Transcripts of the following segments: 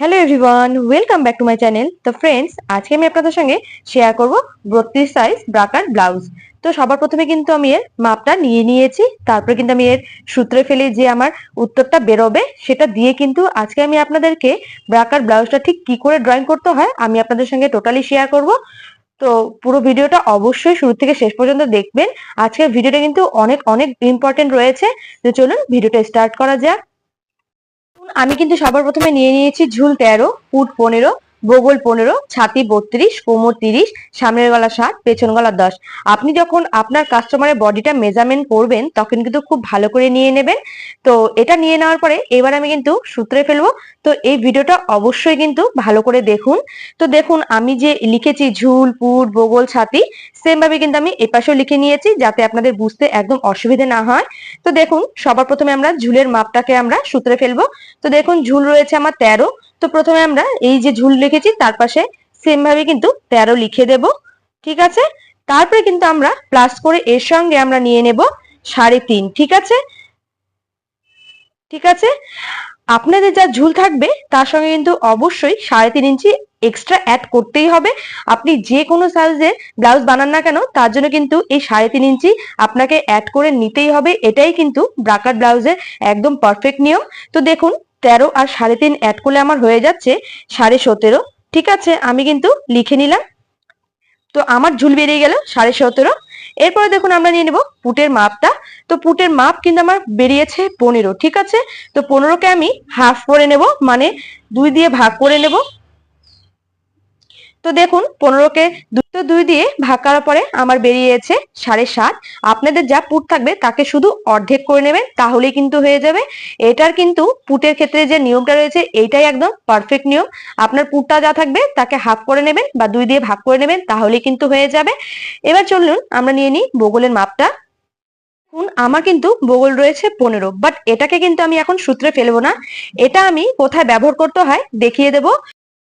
Hello everyone welcome back to my channel তো friends আজকে আমি আপনাদের সঙ্গে শেয়ার করব বত্রিশ সাইজ ব্রাকার ব্লাউজ তো সবার প্রথমে কিন্তু আমি এর মাপটা নিয়ে নিয়েছি। তারপরে কিন্তু আমি এর সূত্রে ফেলে যে আমার উত্তরটা বেরোবে, সেটা দিয়ে কিন্তু আজকে আমি আপনাদেরকে ব্রাকার ব্লাউজটা ঠিক কি করে ড্রয়িং করতে হয়, আমি আপনাদের সঙ্গে টোটালি শেয়ার করব। তো পুরো ভিডিওটা অবশ্যই শুরু থেকে শেষ পর্যন্ত দেখবেন। আজকের ভিডিওটা কিন্তু অনেক অনেক ইম্পর্টেন্ট রয়েছে। তো চলুন ভিডিওটা স্টার্ট করা যাক। আমি কিন্তু সবার প্রথমে নিয়ে নিয়েছি ঝুল তেরো ফুট পনেরো বগল পনেরো, ছাতি বত্রিশ, কোমর তিরিশ, সামনের গলা ষাট, পেছন গলা দশ। আপনি যখন আপনার কাস্টমারের বডিটা মেজারমেন্ট করবেন, তখন কিন্তু খুব ভালো করে নিয়ে নেবেন। তো এটা নিয়ে নেওয়ার পরে এবার আমি কিন্তু সূত্রে ফেলব। তো এই ভিডিওটা অবশ্যই কিন্তু ভালো করে দেখুন। তো দেখুন, আমি যে লিখেছি ঝুল পুট বগল ছাতি সেম ভাবে কিন্তু আমি এপাশেও লিখে নিয়েছি, যাতে আপনাদের বুঝতে একদম অসুবিধে না হয়। তো দেখুন, সবার প্রথমে আমরা ঝুলের মাপটাকে আমরা সূত্রে ফেলব। তো দেখুন, ঝুল রয়েছে আমার তেরো তো প্রথমে আমরা এই যে ঝুল লিখেছি, তার পাশে সেম ভাবে কিন্তু তেরো লিখে দেব, ঠিক আছে? তারপরে কিন্তু আমরা প্লাস করে এর সঙ্গে আমরা নিয়ে নেব সাড়ে তিন, ঠিক আছে? ঠিক আছে? আপনাদের যা ঝুল থাকবে, তার সঙ্গে কিন্তু অবশ্যই সাড়ে তিন ইঞ্চি এক্সট্রা অ্যাড করতেই হবে। আপনি যে কোনো সাইজের ব্লাউজ বানান না কেন, তার জন্য কিন্তু এই সাড়ে তিন ইঞ্চি আপনাকে অ্যাড করে নিতেই হবে। এটাই কিন্তু ব্রাকার ব্লাউজের একদম পারফেক্ট নিয়ম। তো দেখুন তেরো আর সাড়ে তিন অ্যাড করলে আমার হয়ে যাচ্ছে সাড়ে সতেরো। ঠিক আছে, আমি কিন্তু লিখে নিলাম। তো আমার ঝুল বেরিয়ে গেল সাড়ে সতেরো। এরপরে দেখুন আমরা নিয়ে নেব পুটের মাপটা। তো পুটের মাপ কিন্তু আমার বেরিয়েছে পনেরো। ঠিক আছে, তো পনেরোকে আমি হাফ করে নেব মানে দুই দিয়ে ভাগ করে নেব। তো দেখুন, পনেরোকে দুটো দুই দিয়ে ভাগ করার পরে আমার বেরিয়েছে সাড়ে সাত। আপনাদের যা পুট থাকবে তাকে শুধু অর্ধেক করে নেবেন, তাহলেই কিন্তু হয়ে যাবে। এটার কিন্তু পুটের ক্ষেত্রে যে নিয়মটা রয়েছে, এইটাই একদম পারফেক্ট নিয়ম। আপনার পুটটা যা থাকবে তাকে হাফ করে নেবেন বা দুই দিয়ে ভাগ করে নেবেন, তাহলেই কিন্তু হয়ে যাবে। এবার চলুন আমরা নিয়ে নিই বগলের মাপটা। আমার কিন্তু বগল রয়েছে পনেরো বাট এটাকে কিন্তু আমি এখন সূত্রে ফেলব না। এটা আমি কোথায় ব্যবহার করতে হয় দেখিয়ে দেব।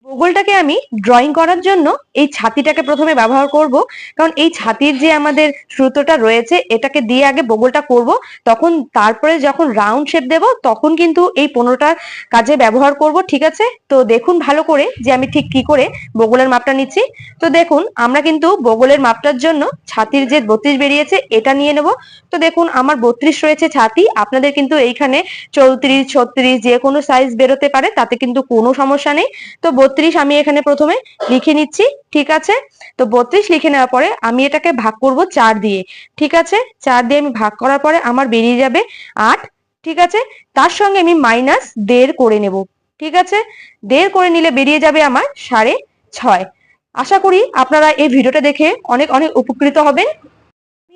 বগলটাকে আমি ড্রয়িং করার জন্য এই ছাতিটাকে প্রথমে ব্যবহার করব। কারণ এই ছাতির যে আমাদের সুতোটা রয়েছে, এটাকে দিয়ে আগে বগলটা করব। তখন তারপরে যখন রাউন্ড শেপ দেব, তখন কিন্তু এই পনেরোটার কাজে ব্যবহার করব, ঠিক আছে? তো দেখুন ভালো করে যে আমি ঠিক কি করে বগলের মাপটা নিচ্ছি। তো দেখুন, আমরা কিন্তু বগলের মাপটার জন্য ছাতির যে বত্রিশ বেরিয়েছে, এটা নিয়ে নেব। তো দেখুন, আমার বত্রিশ রয়েছে ছাতি। আপনাদের কিন্তু এইখানে চৌত্রিশ, ছত্রিশ যে কোনো সাইজ বেরোতে পারে, তাতে কিন্তু কোনো সমস্যা নেই। তো বত্রিশ আমি এখানে প্রথমে লিখে নিচ্ছি, ঠিক আছে? তো বত্রিশ লিখে নেওয়ার পরে আমি এটাকে ভাগ করব চার দিয়ে, ঠিক আছে? চার দিয়ে আমি ভাগ করার পরে আমার বেরিয়ে যাবে আট, ঠিক আছে? তার সঙ্গে আমি মাইনাস দেড় করে নেব, ঠিক আছে? দেড় করে নিলে বেরিয়ে যাবে আমার সাড়ে ছয়। আশা করি আপনারা এই ভিডিওটা দেখে অনেক অনেক উপকৃত হবেন।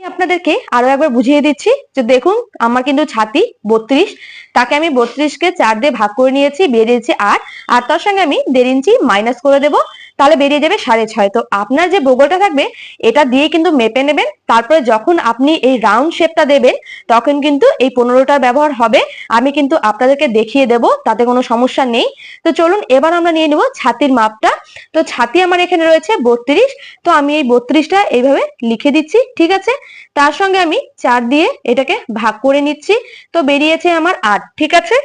আপনাদেরকে আরও একবার বুঝিয়ে দিচ্ছি যে দেখুন, আমার কিন্তু ছাতি বত্রিশ, তাকে আমি বত্রিশকে চার দিয়ে ভাগ করে নিয়েছি, বেরিয়েছে আট, আর তার সঙ্গে আমি দেড় ইঞ্চি মাইনাস করে দেব। তাহলে বেরিয়ে যাবে সাড়ে ছয়। তো আপনার যে বগলটা থাকবে, এটা দিয়ে কিন্তু মেপে নেবেন। তারপরে যখন আপনি এই রাউন্ড শেপটা দেবেন, তখন কিন্তু এই পনেরোটার ব্যবহার হবে। আমি কিন্তু আপনাদেরকে দেখিয়ে দেব, তাতে কোনো সমস্যা নেই। তো চলুন, এবার আমরা নিয়ে নেব ছাতির মাপটা। তো ছাতি আমার এখানে রয়েছে বত্রিশ। তো আমি এই বত্রিশটা এইভাবে লিখে দিচ্ছি, ঠিক আছে? তার সঙ্গে আমি চার দিয়ে এটাকে ভাগ করে নিচ্ছি। তো বেরিয়েছে আমার আট, ঠিক আছে?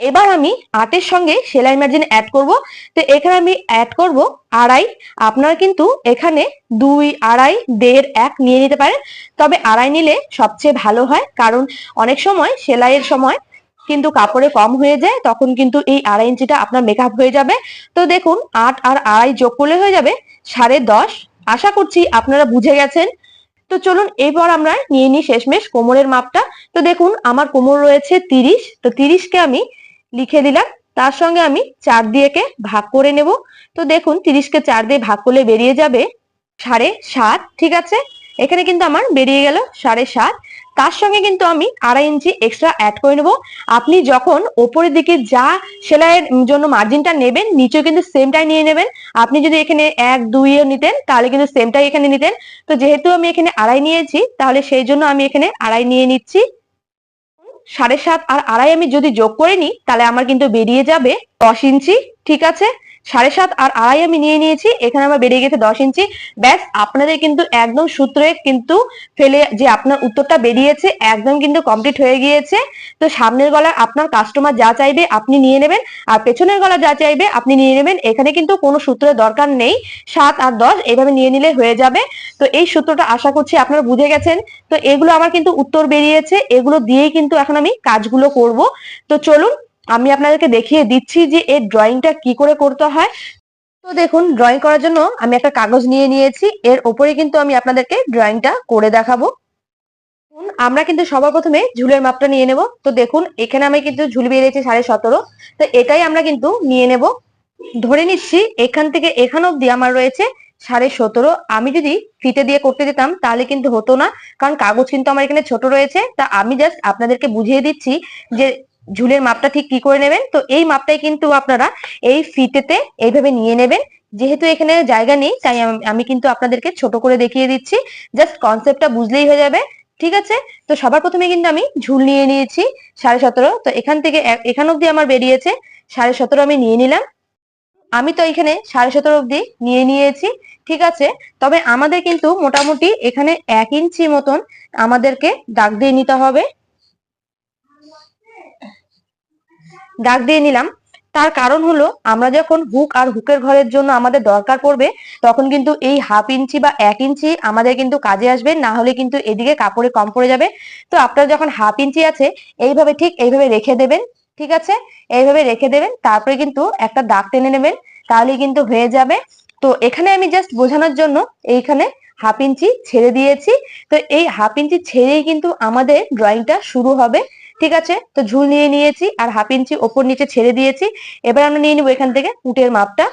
এবার আমি আটের সঙ্গে সেলাই মার্জিন অ্যাড করব। তো এখানে আমি অ্যাড করব আড়াই। আপনারা কিন্তু এখানে দুই, আড়াই, দেড়, এক নিয়ে নিতে পারেন। তবে আড়াই নিলে সবচেয়ে ভালো হয়, কারণ অনেক সময় সেলাইয়ের সময় কিন্তু কাপড়ে কম হয়ে যায়, তখন কিন্তু এই আড়াই ইঞ্চিটা আপনার মেকআপ হয়ে যাবে। তো দেখুন, আট আর আড়াই যোগ করলে হয়ে যাবে সাড়ে দশ। আশা করছি আপনারা বুঝে গেছেন। তো চলুন এবার আমরা নিয়ে নিই শেষমেশ কোমরের মাপটা। তো দেখুন, আমার কোমর রয়েছে তিরিশ। তো তিরিশকে আমি লিখে দিলাম। তার সঙ্গে আমি চার দিয়েকে ভাগ করে নেব। তো দেখুন তিরিশকে চার দিয়ে ভাগ করলে বেরিয়ে যাবে সাড়ে সাত, ঠিক আছে? এখানে কিন্তু আমার বেরিয়ে গেল সাড়ে সাত। তার সঙ্গে কিন্তু আমি আড়াই ইঞ্চি এক্সট্রা অ্যাড করে নেব। আপনি যখন ওপরের দিকে যা সেলাইয়ের জন্য মার্জিনটা নেবেন, নিচেও কিন্তু সেমটাই নিয়ে নেবেন। আপনি যদি এখানে এক দুইও নিতেন, তাহলে কিন্তু সেমটাই এখানে নিতেন। তো যেহেতু আমি এখানে আড়াই নিয়েছি, তাহলে সেই জন্য আমি এখানে আড়াই নিয়ে নিচ্ছি। সাড়ে সাত আর আড়াই আমি যদি যোগ করে নিই, তাহলে আমার কিন্তু বেরিয়ে যাবে দশ ইঞ্চি, ঠিক আছে? সাড়ে সাত আর আড়াই আমি নিয়ে নিয়েছি। এখানে আমার বেরিয়ে গেছে দশ ইঞ্চি। ব্যাস, আপনাদের কিন্তু একদম সূত্রে কিন্তু ফেলে যে আপনার উত্তরটা বেরিয়েছে, একদম কিন্তু কমপ্লিট হয়ে গিয়েছে। তো সামনের গলার আপনার কাস্টমার যা চাইবে আপনি নিয়ে নেবেন। আর পেছনের গলা যা চাইবে আপনি নিয়ে নেবেন। এখানে কিন্তু কোনো সূত্রের দরকার নেই। সাত আর দশ এইভাবে নিয়ে নিলে হয়ে যাবে। তো এই সূত্রটা আশা করছি আপনারা বুঝে গেছেন। তো এগুলো আমার কিন্তু উত্তর বেরিয়েছে। এগুলো দিয়েই কিন্তু এখন আমি কাজগুলো করব। তো চলুন আমি আপনাদেরকে দেখিয়ে দিচ্ছি যে এই ড্রয়িংটা কি করে করতে হয়। তো দেখুন ড্রয়িং করার জন্য আমি একটা কাগজ নিয়ে নিয়েছি। এর ওপরে কিন্তু আমি আপনাদেরকে ড্রয়িংটা করে দেখাবো। আমরা কিন্তু সবার প্রথমে ঝুলের মাপটা নিয়ে নেব। তো দেখুন, এখানে আমি কিন্তু ঝুল বেরিয়েছে সাড়ে সতেরো। তো এটাই আমরা কিন্তু নিয়ে নেব। ধরে নিচ্ছি, এখান থেকে এখান অব্দি আমার রয়েছে সাড়ে সতেরো। আমি যদি ফিতে দিয়ে করতে যেতাম, তাহলে কিন্তু হতো না। কারণ কাগজ কিন্তু আমার এখানে ছোট রয়েছে। তা আমি জাস্ট আপনাদেরকে বুঝিয়ে দিচ্ছি যে ঝুলের মাপটা ঠিক কি করে নেবেন? তো এই মাপটাই কিন্তু আপনারা এই ফিতেতে এইভাবে নিয়ে নেবেন। যেহেতু এখানে জায়গা নেই, তাই আম- কিন্তু আপনাদেরকে ছোট করে দেখিয়ে দিচ্ছি। জাস্ট কনসেপ্টটা বুঝলেই হয়ে যাবে, ঠিক আছে? তো সবার প্রথমে কিন্তু আমি ঝুল নিয়ে নিয়েছি, সাড়ে সতেরো। তো এখান থেকে এখান অব্দি আমার বেরিয়েছে, সাড়ে সতেরো আমি নিয়ে নিলাম। আমি তো এখানে সাড়ে সতেরো অব্দি নিয়ে নিয়েছি, ঠিক আছে? তবে আমাদের কিন্তু মোটামুটি এখানে এক ইঞ্চি মতন আমাদেরকে দাগ দিয়ে নিতে হবে। দাগ দিয়ে নিলাম। তার কারণ হলো, আমরা যখন হুক আর হুকের ঘরের জন্য আমাদের দরকার পড়বে, তখন কিন্তু এই হাফ ইঞ্চি বা এক ইঞ্চি আমাদের কিন্তু কাজে আসবে, না হলে কিন্তু এদিকে কাপড়ে কম পড়ে যাবে। তো আপনার যখন হাফ ইঞ্চি আছে, এইভাবে ঠিক এইভাবে রেখে দেবেন, ঠিক আছে? এইভাবে রেখে দেবেন, তারপরে কিন্তু একটা দাগ টেনে নেবেন তাহলে কিন্তু হয়ে যাবে। তো এখানে আমি জাস্ট বোঝানোর জন্য এইখানে হাফ ইঞ্চি ছেড়ে দিয়েছি। তো এই হাফ ইঞ্চি ছেড়েই কিন্তু আমাদের ড্রয়িংটা শুরু হবে। ঠিক আছে? তো ঝুল নিয়ে নিয়েছি আর হাফ ইঞ্চি ওপর নিচে ছেড়ে দিয়েছি। এবার আমরা নিয়ে নিবো এখান থেকে পুটের মাপটা।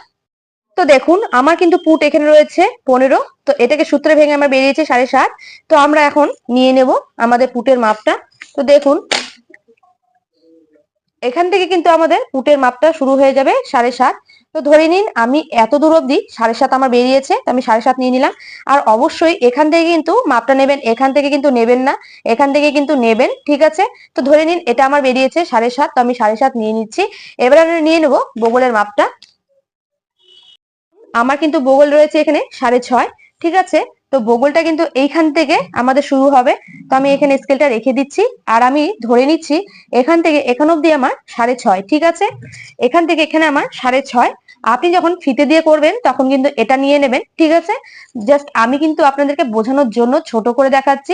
তো দেখুন, আমার কিন্তু পুট এখানে রয়েছে পনেরো। তো এটাকে সূত্রে ভেঙে আমার বেরিয়েছে সাড়ে সাত। তো আমরা এখন নিয়ে নেব আমাদের পুটের মাপটা। তো দেখুন, এখান থেকে কিন্তু আমাদের পুটের মাপটা শুরু হয়ে যাবে সাড়ে সাত। তো ধরে নিন, আমি এত দূর অব্দি সাড়ে সাত আমার বেরিয়েছে আমি সাড়ে সাত নিয়ে নিলাম। আর অবশ্যই এখান থেকে কিন্তু মাপটা নেবেন, এখান থেকে কিন্তু নেবেন না, এখান থেকে কিন্তু নেবেন, ঠিক আছে? তো ধরে নিন, এটা আমার বেরিয়েছে সাড়ে সাত, তো আমি সাড়ে সাত নিয়ে নিচ্ছি। এবার আমি নিয়ে নেব বগলের মাপটা। আমার কিন্তু বগল রয়েছে এখানে সাড়ে ছয়, ঠিক আছে? তো বগলটা কিন্তু এইখান থেকে আমাদের শুরু হবে। তো আমি এখানে স্কেলটা রেখে দিচ্ছি। আর আমি ধরে নিচ্ছি, এখান থেকে এখান অব্দি আমার সাড়ে ছয়, ঠিক আছে? এখান থেকে এখানে আমার সাড়ে ছয় আপনি যখন ফিতে দিয়ে করবেন, তখন কিন্তু এটা নিয়ে নেবেন, ঠিক আছে? জাস্ট আমি কিন্তু আপনাদেরকে বোঝানোর জন্য ছোট করে দেখাচ্ছি।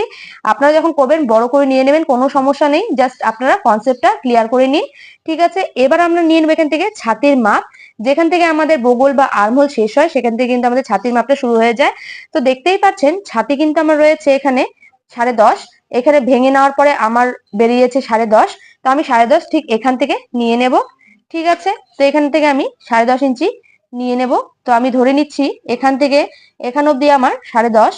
আপনারা যখন করবেন, বড় করে নিয়ে নেবেন, কোনো সমস্যা নেই। জাস্ট আপনারা কনসেপ্টটা ক্লিয়ার করে নিন, ঠিক আছে? এবার আমরা নিয়ে নেব এখান থেকে ছাতির মাপ। যেখান থেকে আমাদের বগল বা আর্মহোল শেষ হয়, সেখান থেকে কিন্তু আমাদের ছাতির মাপটা শুরু হয়ে যায়। তো দেখতেই পাচ্ছেন, ছাতি কিন্তু আমার রয়েছে এখানে সাড়ে দশ। এখানে ভেঙে নেওয়ার পরে আমার বেরিয়েছে সাড়ে দশ। তো আমি সাড়ে দশ ঠিক এখান থেকে নিয়ে নেব। ঠিক আছে? তো এখান থেকে আমি সাড়ে দশ ইঞ্চি নিয়ে নেব। তো আমি ধরে নিচ্ছি এখান থেকে, এখান অব্দি আমার সাড়ে দশ।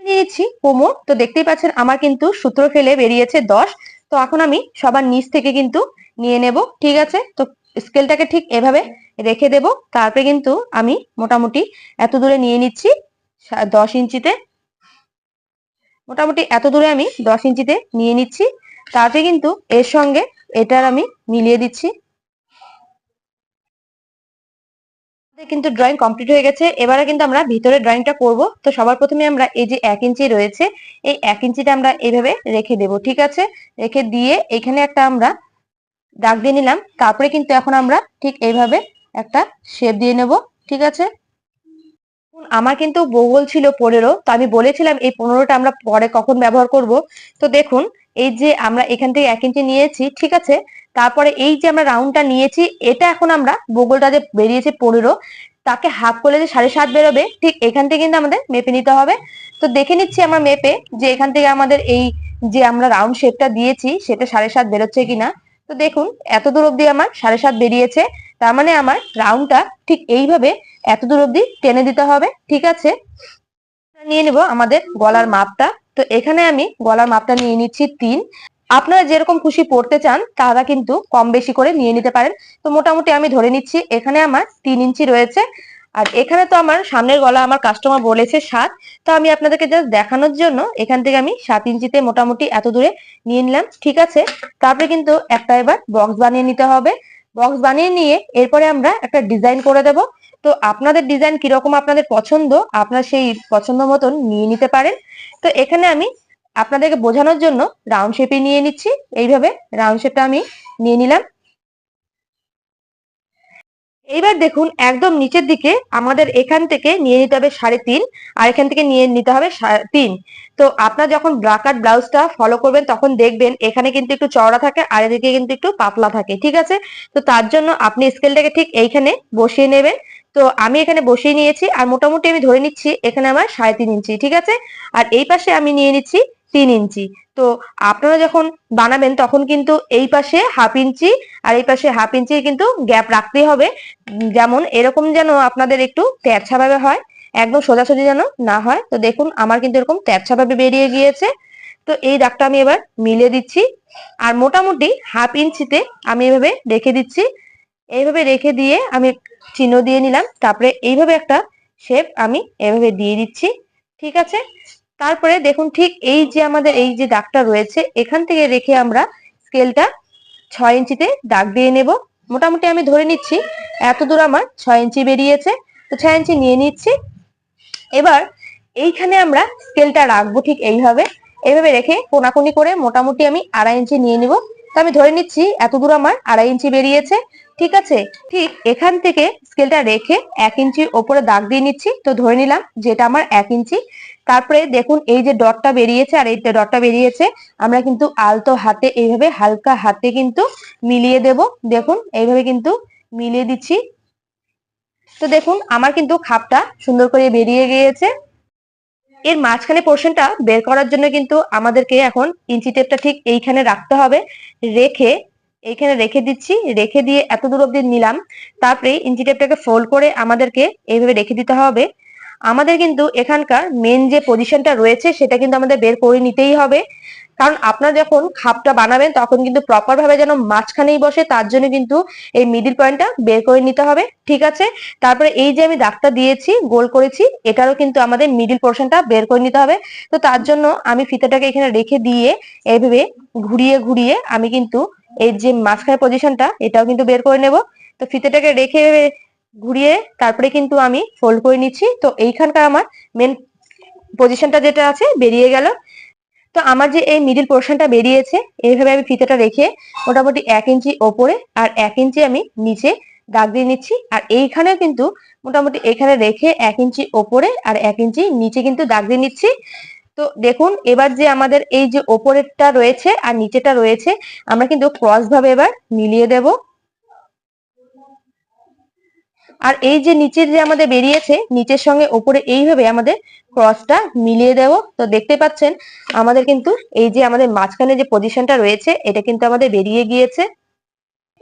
নিয়েছি কোমর। তো দেখতেই পাচ্ছেন আমার কিন্তু সূত্র ফেলে বেরিয়েছে দশ। তো এখন আমি সবার নিচ থেকে কিন্তু নিয়ে নেব, ঠিক আছে? তো স্কেলটাকে ঠিক এভাবে রেখে দেব। তারপরে কিন্তু আমি মোটামুটি এত দূরে নিয়ে নিচ্ছি দশ ইঞ্চিতে। মোটামুটি এত দূরে আমি দশ ইঞ্চিতে নিয়ে নিচ্ছি। তারপরে কিন্তু এর সঙ্গে এটার আমি মিলিয়ে দিচ্ছি আমাদের কিন্তু ড্রয়িং কমপ্লিট হয়ে গেছে। এবারে কিন্তু আমরা ভিতরে ড্রয়িংটা করব। তো সবার প্রথমে আমরা এই যে এক ইঞ্চি রয়েছে, এই এক ইঞ্চিটা আমরা এইভাবে রেখে দেব, ঠিক আছে? রেখে দিয়ে এখানে একটা আমরা দাগ দিয়ে নিলাম। তারপরে কিন্তু এখন আমরা ঠিক এইভাবে একটা শেপ দিয়ে নেব, ঠিক আছে? আমার কিন্তু বগল ছিল পনেরো, তো আমি বলেছিলাম এই পনেরোটা আমরা পরে কখন ব্যবহার করব। তো দেখুন এই যে আমরা এখান থেকে এক ইঞ্চি নিয়েছি, ঠিক আছে? তারপরে এই যে আমরা রাউন্ডটা নিয়েছি, এটা এখন আমরা বগলটা যে বেরিয়েছে পনেরো, তাকে হাফ করলে যে সাড়ে সাত বেরোবে, ঠিক এখান থেকে কিন্তু আমাদের মেপে নিতে হবে। তো দেখে নিচ্ছি আমরা মেপে যে এখান থেকে আমাদের এই যে আমরা রাউন্ড শেপটা দিয়েছি, সেটা সাড়ে সাত বেরোচ্ছে কিনা। তো দেখুন, এত দূর অব্দি আমার সাড়ে সাত বেরিয়েছে, তার মানে আমার রাউন্ডটা ঠিক এইভাবে এত দূর অব্দি টেনে দিতে হবে, ঠিক আছে? নিয়ে নেব আমাদের গলার মাপটা। তো এখানে আমি গলার মাপটা নিয়ে নিচ্ছি তিন। আপনারা যেরকম খুশি পড়তে চান, তারা কিন্তু কম বেশি করে নিয়ে নিতে পারেন। তো মোটামুটি আমি ধরে নিচ্ছি, এখানে আমার তিন ইঞ্চি রয়েছে। আর এখানে তো আমার সামনের গলা আমার কাস্টমার বলেছে সাত। তো আমি আপনাদেরকে জাস্ট দেখানোর জন্য এখান থেকে আমি সাত ইঞ্চিতে মোটামুটি এত দূরে নিয়ে নিলাম, ঠিক আছে? তারপরে কিন্তু একটা এবার বক্স বানিয়ে নিতে হবে। বক্স বানিয়ে নিয়ে এরপরে আমরা একটা ডিজাইন করে দেব। তো আপনাদের ডিজাইন কীরকম আপনাদের পছন্দ, আপনার সেই পছন্দ মতন নিয়ে নিতে পারেন। তো এখানে আমি আপনাদেরকে বোঝানোর জন্য রাউন্ড শেপে নিয়ে নিচ্ছি। এইভাবে রাউন্ড শেপটা আমি নিয়ে নিলাম। এইবার দেখুন, একদম নিচের দিকে আমাদের এখান থেকে নিয়ে নিতে হবে সাড়ে তিন, আর এখান থেকে নিয়ে নিতে হবে তিন। তো আপনার যখন ব্রাকার ব্লাউজটা ফলো করবেন, তখন দেখবেন এখানে কিন্তু একটু চওড়া থাকে, আর এদিকে কিন্তু একটু পাতলা থাকে, ঠিক আছে? তো তার জন্য আপনি স্কেলটাকে ঠিক এইখানে বসিয়ে নেবেন। তো আমি এখানে বসিয়ে নিয়েছি আর মোটামুটি আমি ধরে নিচ্ছি এখানে আমার সাড়ে তিন ইঞ্চি, ঠিক আছে? আর এই পাশে আমি নিয়ে নিচ্ছি তিন ইঞ্চি। তো আপনারা যখন বানাবেন তখন কিন্তু এই পাশে হাফ ইঞ্চি আর এই পাশে হাফ ইঞ্চি কিন্তু গ্যাপ রাখতেই হবে। যেমন এরকম যেন আপনাদের একটু তেরছা ভাবে হয়, একদম সোজাসুজি যেন না হয়। তো দেখুন, আমার কিন্তু এরকম তেরছা ভাবে বেরিয়ে গিয়েছে। তো এই দাগটা আমি এবার মিলে দিচ্ছি। আর মোটামুটি হাফ ইঞ্চিতে আমি এভাবে রেখে দিচ্ছি। এইভাবে রেখে দিয়ে আমি চিহ্ন দিয়ে নিলাম। তারপরে এইভাবে একটা শেপ আমি এভাবে দিয়ে দিচ্ছি। ঠিক আছে? তারপরে দেখুন ঠিক এই যে আমাদের এই যে দাগটা রয়েছে, এখান থেকে রেখে আমরা স্কেলটা ছয় ইঞ্চিতে দাগ দিয়ে নেব। মোটামুটি আমি ধরে নিচ্ছি, এত দূর আমার ছয় ইঞ্চি বেরিয়েছে। তো ছয় ইঞ্চি নিয়ে নিচ্ছি। এবার এইখানে আমরা স্কেলটা রাখব ঠিক এইভাবে। এইভাবে রেখে কোনাকুনি করে মোটামুটি আমি আড়াই ইঞ্চি নিয়ে নিব। তো আমি ধরে নিচ্ছি, এত দূর আমার আড়াই ইঞ্চি বেরিয়েছে। ঠিক আছে? ঠিক এখান থেকে স্কেলটা রেখে এক ইঞ্চি ওপরে দাগ দিয়ে নিচ্ছি। তো ধরে নিলাম যেটা আমার এক ইঞ্চি। তারপরে দেখুন এই যে ডটটা বেরিয়েছে আর এই ডটটা বেরিয়েছে, আমরা কিন্তু আলতো হাতে এইভাবে হালকা হাতে কিন্তু মিলিয়ে দেব। দেখুন এইভাবে কিন্তু মিলিয়ে দিচ্ছি। তো দেখুন আমার কিন্তু খাপটা সুন্দর করে বেরিয়ে গিয়েছে। এর মাঝখানে পোর্শনটা বের করার জন্য কিন্তু আমাদেরকে এখন ইঞ্চি টেপটা ঠিক এইখানে রাখতে হবে। রেখে এইখানে রেখে দিচ্ছি। রেখে দিয়ে এত দূর অব্দি নিলাম। তারপরে ইঞ্চি টেপটাকে ফোল্ড করে আমাদেরকে এইভাবে রেখে দিতে হবে। আমাদের কিন্তু এখানকার মেন যে পজিশনটা রয়েছে, সেটা কিন্তু আমাদের বের করে নিতেই হবে। কারণ আপনারা যখন খাপটা বানাবেন, তখন কিন্তু প্রপার ভাবে যেন মাঝখানেই বসে, তার জন্য কিন্তু এই মিডিল পয়েন্টটা বের করে নিতে হবে। ঠিক আছে? তারপরে এই যে আমি দাগটা দিয়েছি, গোল করেছি, এটারও কিন্তু আমাদের মিডিল পোর্শনটা বের করে নিতে হবে। তো তার জন্য আমি ফিতাটাকে এখানে রেখে দিয়ে এইভাবে ঘুরিয়ে ঘুরিয়ে আমি কিন্তু এই যে মাঝখানে পজিশনটা এটাও কিন্তু বের করে নেব। তো ফিতেটাকে রেখে ঘুরিয়ে তারপরে কিন্তু আমি ফোল্ড করে নিচ্ছি। তো এইখানকার আমার মেন পজিশনটা যেটা আছে, বেরিয়ে গেল। তো আমার যে এই মিডিল পোর্শনটা বেরিয়েছে, এইভাবে আমি ফিতেটা রেখে মোটামুটি এক ইঞ্চি ওপরে আর এক ইঞ্চি আমি নিচে দাগ দিয়ে নিচ্ছি। আর এইখানেও কিন্তু মোটামুটি এখানে রেখে এক ইঞ্চি ওপরে আর এক ইঞ্চি নিচে কিন্তু দাগ দিয়ে নিচ্ছি। তো দেখুন, এবার যে আমাদের এই যে ওপরেরটা রয়েছে আর নিচেটা রয়েছে, আমরা কিন্তু ক্রস ভাবে এবার মিলিয়ে দেব। আর এই যে নিচের যে আমাদের বেরিয়েছে, নিচের সঙ্গে ওপরে এইভাবে আমাদের ক্রসটা মিলিয়ে দেব। তো দেখতে পাচ্ছেন, আমাদের কিন্তু এই যে আমাদের মাঝখানে যে পজিশনটা রয়েছে, এটা কিন্তু আমাদের বেরিয়ে গিয়েছে।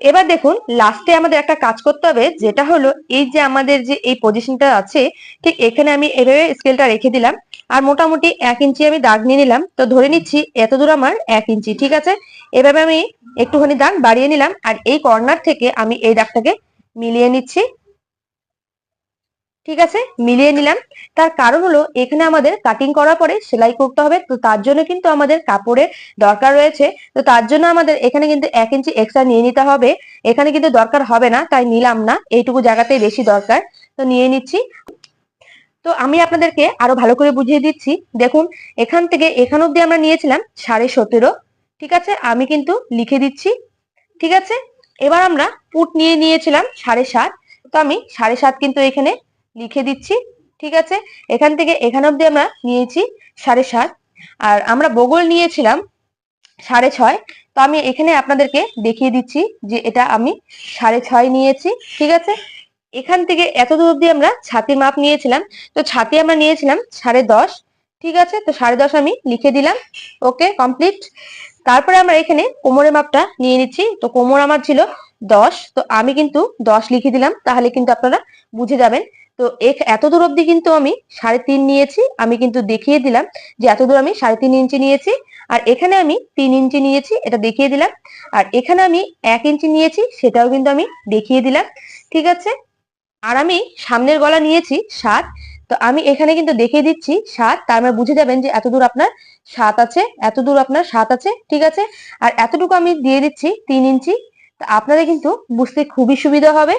এবার দেখুন লাস্টে আমাদের একটা কাজ করতে হবে, যেটা হলো এই যে আমাদের যে এই পজিশনটা আছে, ঠিক এখানে আমি এভাবে স্কেলটা রেখে দিলাম, আর মোটামুটি এক ইঞ্চি আমি দাগ নিয়ে নিলাম। তো ধরে নিচ্ছি, এত দূর আমার এক ইঞ্চি, ঠিক আছে? এভাবে আমি একটুখানি দাগ বাড়িয়ে নিলাম, আর এই কর্নার থেকে আমি এই দাগটাকে মিলিয়ে নিচ্ছি। ঠিক আছে? মিলিয়ে নিলাম। তার কারণ হলো, এখানে আমাদের কাটিং করার পরে সেলাই করতে হবে। তো তার জন্য কিন্তু আমাদের কাপড়ের দরকার রয়েছে। তো তার জন্য আমাদের এখানে কিন্তু এক ইঞ্চি এক্সট্রা নিয়ে নিতে হবে। এখানে কিন্তু দরকার হবে না, তাই নিলাম না। এইটুকু জায়গাতেই বেশি দরকার। তো নিয়ে নিচ্ছি। তো আমি আপনাদেরকে আরও ভালো করে বুঝিয়ে দিচ্ছি। দেখুন, এখান থেকে এখান অব্দি আমরা নিয়েছিলাম সাড়ে সতেরো। ঠিক আছে? আমি কিন্তু লিখে দিচ্ছি। ঠিক আছে? এবার আমরা পুট নিয়ে নিয়েছিলাম সাড়ে সাত। তো আমি সাড়ে সাত কিন্তু এখানে লিখে দিচ্ছি, ঠিক আছে? এখান থেকে এখান অব্দি আমরা নিয়েছি সাড়ে সাত। আর আমরা বগল নিয়েছিলাম সাড়ে ছয়। তো আমি এখানে আপনাদেরকে দেখিয়ে দিচ্ছি যে এটা আমি সাড়ে ছয় নিয়েছি, ঠিক আছে? এখান থেকে এত দূর অব্দি আমরা ছাতির মাপ নিয়েছিলাম। তো ছাতি আমরা নিয়েছিলাম সাড়ে দশ, ঠিক আছে? তো সাড়ে দশ আমি লিখে দিলাম। Okay, complete. তারপরে আমরা এখানে কোমরের মাপটা নিয়ে নিচ্ছি। তো কোমর আমার ছিল দশ। তো আমি কিন্তু দশ লিখে দিলাম। তাহলে কিন্তু আপনারা বুঝে যাবেন তো এত দূর অব্দি কিন্তু আমি সাড়ে তিন নিয়েছি। আমি কিন্তু দেখিয়ে দিলাম যে এত দূর আমি সাড়ে তিন ইঞ্চি নিয়েছি। আর এখানে আমি তিন ইঞ্চি নিয়েছি, এটা দেখিয়ে দিলাম। আর এখানে আমি এক ইঞ্চি নিয়েছি, সেটাও কিন্তু আমি দেখিয়ে দিলাম। ঠিক আছে? আর আমি সামনের গলা নিয়েছি সাত। তো আমি এখানে কিন্তু দেখিয়ে দিচ্ছি সাত। তার মানে বুঝে যাবেন যে এত দূর আপনার সাত আছে, এত দূর আপনার সাত আছে। ঠিক আছে? আর এতটুকু আমি দিয়ে দিচ্ছি তিন ইঞ্চি। আপনাদের কিন্তু বুঝতে খুবই সুবিধা হবে।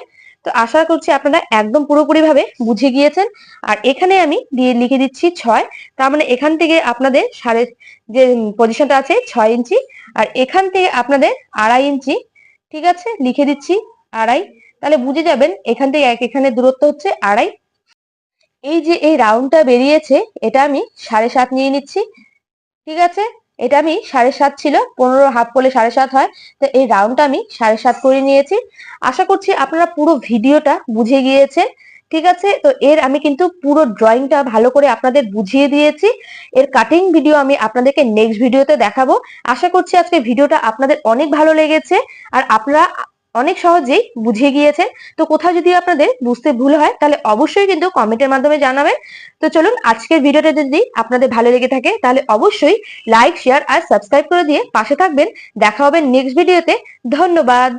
তো আশা করছি আপনারা একদম পুরোপুরি ভাবে বুঝে গিয়েছেন। আর এখানে আমি দিয়ে লিখে দিচ্ছি ছয়। তার মানে এখান থেকে আপনাদের সাড়ে যে পজিশনটা আছে ছয় ইঞ্চি। আর এখান থেকে আপনাদের আড়াই ইঞ্চি, ঠিক আছে? লিখে দিচ্ছি আড়াই। তাহলে বুঝে যাবেন এখান থেকে এক, এখানে দূরত্ব হচ্ছে আড়াই। এই যে এই রাউন্ডটা বেরিয়েছে, এটা আমি সাড়ে সাত নিয়ে নিচ্ছি। ঠিক আছে? এটা আমি সাড়ে সাত ছিল, পনেরো হাফ করলে সাড়ে সাত হয়, তো এই রাউন্ডটা আমি সাড়ে সাত করে নিয়েছি। আশা করছি আপনারা পুরো ভিডিওটা বুঝে গিয়েছেন, ঠিক আছে? তো এর আমি কিন্তু পুরো ড্রয়িংটা ভালো করে আপনাদের বুঝিয়ে দিয়েছি। এর কাটিং ভিডিও আমি আপনাদেরকে নেক্সট ভিডিওতে দেখাবো। আশা করছি আজকে ভিডিওটা আপনাদের অনেক ভালো লেগেছে, আর আপনারা অনেক সহজেই বুঝিয়ে গিয়েছে। তো কোথাও যদি আপনাদের বুঝতে ভুল হয়, তাহলে অবশ্যই কিন্তু কমেন্টের মাধ্যমে জানাবে তো চলুন, আজকের ভিডিওটা যদি আপনাদের ভালো লেগে থাকে, তাহলে অবশ্যই লাইক, শেয়ার আর সাবস্ক্রাইব করে দিয়ে পাশে থাকবেন। দেখা হবে নেক্সট ভিডিওতে ধন্যবাদ।